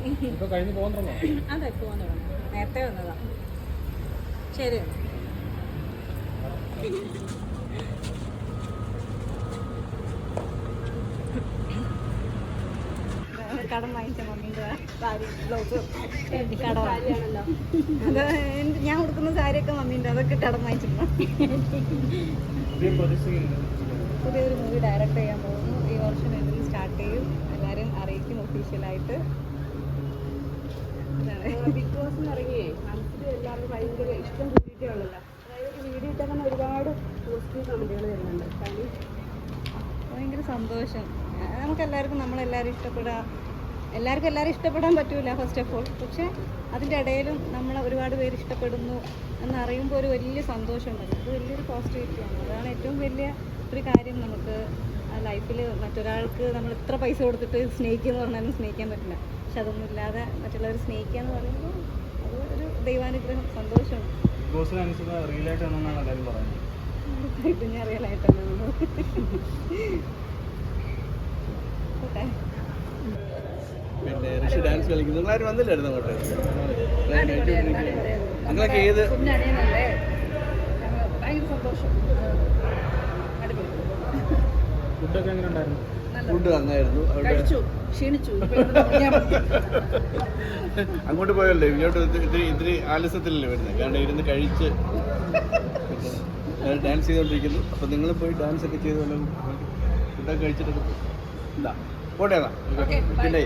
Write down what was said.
അതെ പോകാൻ തുടങ്ങി. നേരത്തെ വന്നതാ. ശരി കടം വാങ്ങിച്ച മമ്മീന്റെ ബ്ലൗസും കടമാണല്ലോ അത് ഞാൻ കൊടുക്കുന്ന സാരിയൊക്കെ മമ്മീന്റെ അതൊക്കെ കടം വാങ്ങിച്ചിരുന്നു. പുതിയൊരു മൂവി ഡയറക്റ്റ് ചെയ്യാൻ പോകുന്നു. ഈ വർഷം എന്തെങ്കിലും സ്റ്റാർട്ട് ചെയ്യും. എല്ലാവരും അറിയിക്കും ഒഫീഷ്യലായിട്ട് ബിഗ് ബോസ് ഇറങ്ങിയേ. മനസ്സിൽ എല്ലാവർക്കും ഭയങ്കര ഇഷ്ടം കൂടിയിട്ടേ അതായത് വീഡിയോ ഇട്ടാൽ തന്നെ ഒരുപാട് പോസിറ്റീവ് കമന്റുകൾ വരുന്നുണ്ട്. കാരണം ഭയങ്കര സന്തോഷം. നമുക്ക് എല്ലാവർക്കും നമ്മളെല്ലാവരും ഇഷ്ടപ്പെടാം എല്ലാവർക്കും എല്ലാവരും ഇഷ്ടപ്പെടാൻ പറ്റൂല ഫസ്റ്റ് ഓഫ് ഓൾ പക്ഷേ അതിന്റെ ഇടയിലും നമ്മൾ ഒരുപാട് പേര് ഇഷ്ടപ്പെടുന്നു എന്നറിയുമ്പോൾ ഒരു വലിയ സന്തോഷമുണ്ട്. അത് വലിയൊരു പോസിറ്റിവിറ്റിയാണ് അതാണ് ഏറ്റവും വലിയ ഒരു കാര്യം നമുക്ക് ആ ലൈഫിൽ മറ്റൊരാൾക്ക് നമ്മൾ ഇത്ര പൈസ കൊടുത്തിട്ട് സ്നേഹിക്കുക എന്ന് പറഞ്ഞാലും സ്നേഹിക്കാൻ പറ്റില്ല. പക്ഷെ അതൊന്നും ഇല്ലാതെ മറ്റുള്ളവർ സ്നേഹിക്കുക എന്ന് പറയുമ്പോൾ അത് ഒരു ദൈവാനുഗ്രഹം സന്തോഷം. ഞാൻ റിയലായിട്ടാണ് ഓക്കെ. പിന്നെ ഋഷി ഡാൻസ് നിങ്ങളാരും വന്നില്ലായിരുന്നു അങ്ങോട്ട്? നിങ്ങളൊക്കെ ഏത് ഭയങ്കര സന്തോഷം. ഫുഡൊക്കെ എങ്ങനെ ഉണ്ടായിരുന്നു? ഫുഡ് നന്നായിരുന്നു. അവിടെ കഴിച്ചു. ക്ഷീണിച്ചു. അങ്ങോട്ട് പോയല്ലേ? ഇങ്ങോട്ട് ഇത് ഇത്തിരി ഇത്തിരി ആലസ്യത്തിലല്ലേ വരുന്നത്? കാരണം ഇരുന്ന് കഴിച്ച് ഡാൻസ് ചെയ്തുകൊണ്ടിരിക്കുന്നു. അപ്പോൾ നിങ്ങൾ പോയി ഡാൻസ് ഒക്കെ ചെയ്ത് വല്ലതും ഫുഡൊക്കെ കഴിച്ചിട്ടൊക്കെ. ഇതാ. പോട്ടെ എന്നാ. പിന്നെ